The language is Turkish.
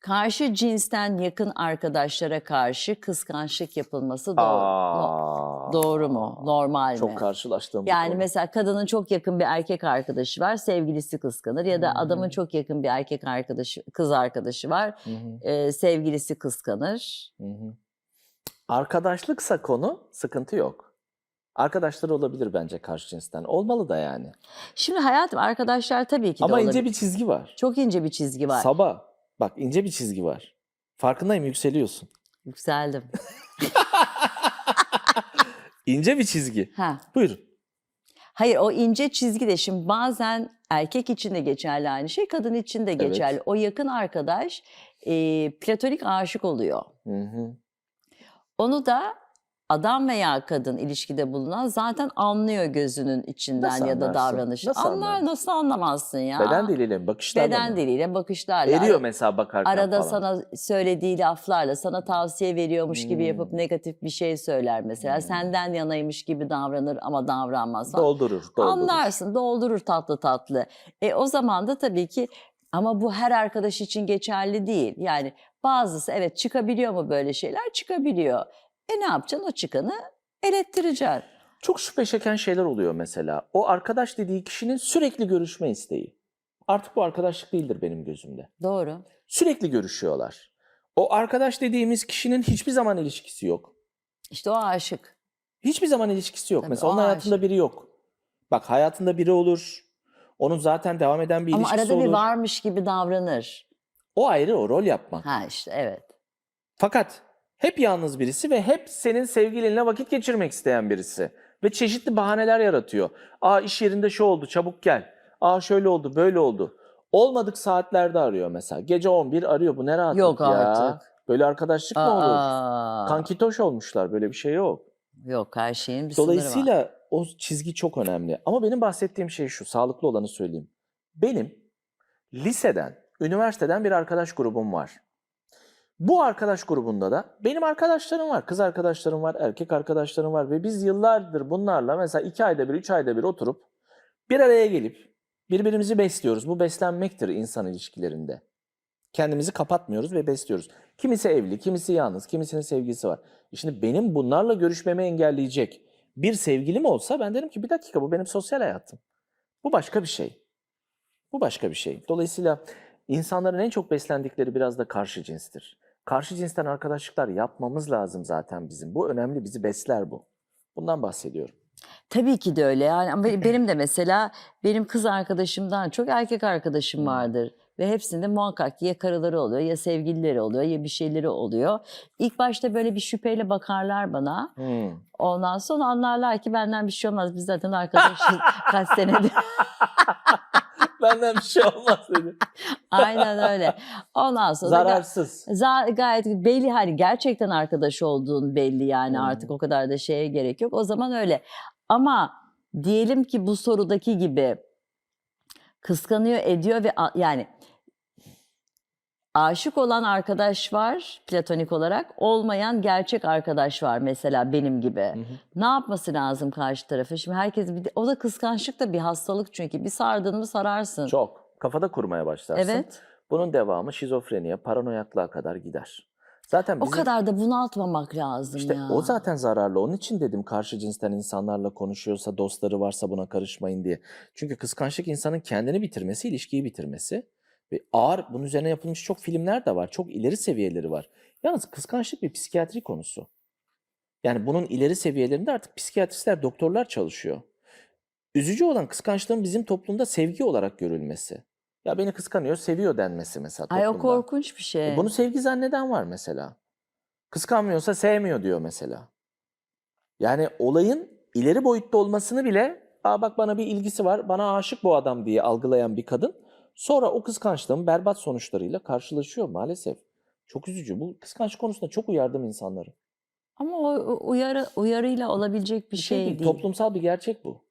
Karşı cinsten yakın arkadaşlara karşı kıskançlık yapılması doğru, Aa, doğru mu? Normal mi? Çok karşılaştığım Yani mesela kadının çok yakın bir erkek arkadaşı var, sevgilisi kıskanır ya da Hı hı. adamın çok yakın bir erkek arkadaşı, kız arkadaşı var, e, sevgilisi kıskanır. hı hı. Arkadaşlıksa konu sıkıntı yok. Arkadaşlar olabilir bence karşı cinsten. Olmalı da yani. Şimdi hayatım arkadaşlar tabii ki de Ama olabilir. ince bir çizgi var. Çok ince bir çizgi var. Sabah. Bak ince bir çizgi var. Farkındayım yükseliyorsun. Yükseldim. İnce bir çizgi. Ha. Buyurun. Hayır o ince çizgi de şimdi bazen erkek için de geçerli aynı şey, kadın için de geçerli. O yakın arkadaş e, platonik aşık oluyor. Hı hı. Onu da adam veya kadın ilişkide bulunan zaten anlıyor gözünün içinden Nasıl ya da anlarsın? Nasıl Anlar anlarsın? nasıl anlamazsın ya? Beden diliyle mi? Bakışlarla Beden mı? diliyle, bakışlarla. Eriyor mesela bakarken Arada falan. sana söylediği laflarla, sana tavsiye veriyormuş gibi yapıp Hmm. negatif bir şey söyler mesela. Hmm. Senden yanaymış gibi davranır ama davranmaz. falan. Doldurur, doldurur. Anlarsın, doldurur tatlı tatlı. E o zaman da tabii ki ama bu her arkadaş için geçerli değil. Yani bazısı evet çıkabiliyor mu böyle şeyler? Çıkabiliyor. E ne yapacaksın? O çıkanı elettireceksin. Çok şüphe çeken şeyler oluyor mesela. O arkadaş dediği kişinin sürekli görüşme isteği. Artık bu arkadaşlık değildir benim gözümde. Doğru. Sürekli görüşüyorlar. O arkadaş dediğimiz kişinin hiçbir zaman ilişkisi yok. İşte o aşık. Hiçbir zaman ilişkisi yok. Tabii, mesela onun hayatında aşık. biri yok. Bak hayatında biri olur. Onun zaten devam eden bir Ama ilişkisi arada olur. bir varmış gibi davranır. O ayrı o rol yapma. Ha işte evet. Fakat hep yalnız birisi ve hep senin sevgilinle vakit geçirmek isteyen birisi. Ve çeşitli bahaneler yaratıyor. Aa iş yerinde şu oldu çabuk gel. Aa şöyle oldu böyle oldu. Olmadık saatlerde arıyor mesela. Gece 11 arıyor bu ne rahatlık Yok ya. artık. Böyle arkadaşlık mı olur? Aa, Kankitoş olmuşlar böyle bir şey yok. Yok her şeyin bir sınırı var. Dolayısıyla o çizgi çok önemli. Ama benim bahsettiğim şey şu, sağlıklı olanı söyleyeyim. Benim liseden, üniversiteden bir arkadaş grubum var. Bu arkadaş grubunda da benim arkadaşlarım var. Kız arkadaşlarım var, erkek arkadaşlarım var. Ve biz yıllardır bunlarla mesela iki ayda bir, üç ayda bir oturup bir araya gelip birbirimizi besliyoruz. Bu beslenmektir insan ilişkilerinde. Kendimizi kapatmıyoruz ve besliyoruz. Kimisi evli, kimisi yalnız, kimisinin sevgisi var. E Şimdi benim bunlarla görüşmemi engelleyecek bir sevgilim olsa ben derim ki bir dakika bu benim sosyal hayatım. Bu başka bir şey. Bu başka bir şey. Dolayısıyla insanların en çok beslendikleri biraz da karşı cinstir. Karşı cinsten arkadaşlıklar yapmamız lazım zaten bizim. Bu önemli, bizi besler bu. Bundan bahsediyorum. Tabii ki de öyle yani ama benim de mesela benim kız arkadaşımdan çok erkek arkadaşım Hmm. vardır. Ve hepsinde muhakkak ya karıları oluyor ya sevgilileri oluyor ya bir şeyleri oluyor. İlk başta böyle bir şüpheyle bakarlar bana. Hmm. Ondan sonra anlarlar ki benden bir şey olmaz. Biz zaten arkadaşız kaç senedir. Benden bir şey olmaz dedi. Aynen öyle. Ondan sonra ga- Zararsız. za- gayet belli hani gerçekten arkadaş olduğun belli yani Hmm. artık o kadar da şeye gerek yok. O zaman öyle. Ama diyelim ki bu sorudaki gibi kıskanıyor ediyor ve yani aşık olan arkadaş var platonik olarak olmayan gerçek arkadaş var mesela benim gibi. Hı hı. Ne yapması lazım karşı tarafı? Şimdi herkes bir de- o da kıskançlık da bir hastalık çünkü bir sardın mı sararsın. Çok. Kafada kurmaya başlarsın. Evet. Bunun devamı şizofreniye, paranoyaklığa kadar gider. Zaten O bizim, kadar da bunaltmamak lazım işte ya. o zaten zararlı. Onun için dedim karşı cinsten insanlarla konuşuyorsa, dostları varsa buna karışmayın diye. Çünkü kıskançlık insanın kendini bitirmesi, ilişkiyi bitirmesi. Ve ağır, bunun üzerine yapılmış çok filmler de var. Çok ileri seviyeleri var. Yalnız kıskançlık bir psikiyatri konusu. Yani bunun ileri seviyelerinde artık psikiyatristler, doktorlar çalışıyor. Üzücü olan kıskançlığın bizim toplumda sevgi olarak görülmesi. Ya beni kıskanıyor, seviyor denmesi mesela Ay o toplumda. korkunç bir şey. E bunu sevgi zanneden var mesela. Kıskanmıyorsa sevmiyor diyor mesela. Yani olayın ileri boyutta olmasını bile Aa bak bana bir ilgisi var, bana aşık bu adam diye algılayan bir kadın sonra o kıskançlığın berbat sonuçlarıyla karşılaşıyor maalesef. Çok üzücü. Bu kıskançlık konusunda çok uyardım insanları. Ama o uyarı uyarıyla olabilabilecek bir Bir şey şey değil. Toplumsal bir gerçek bu.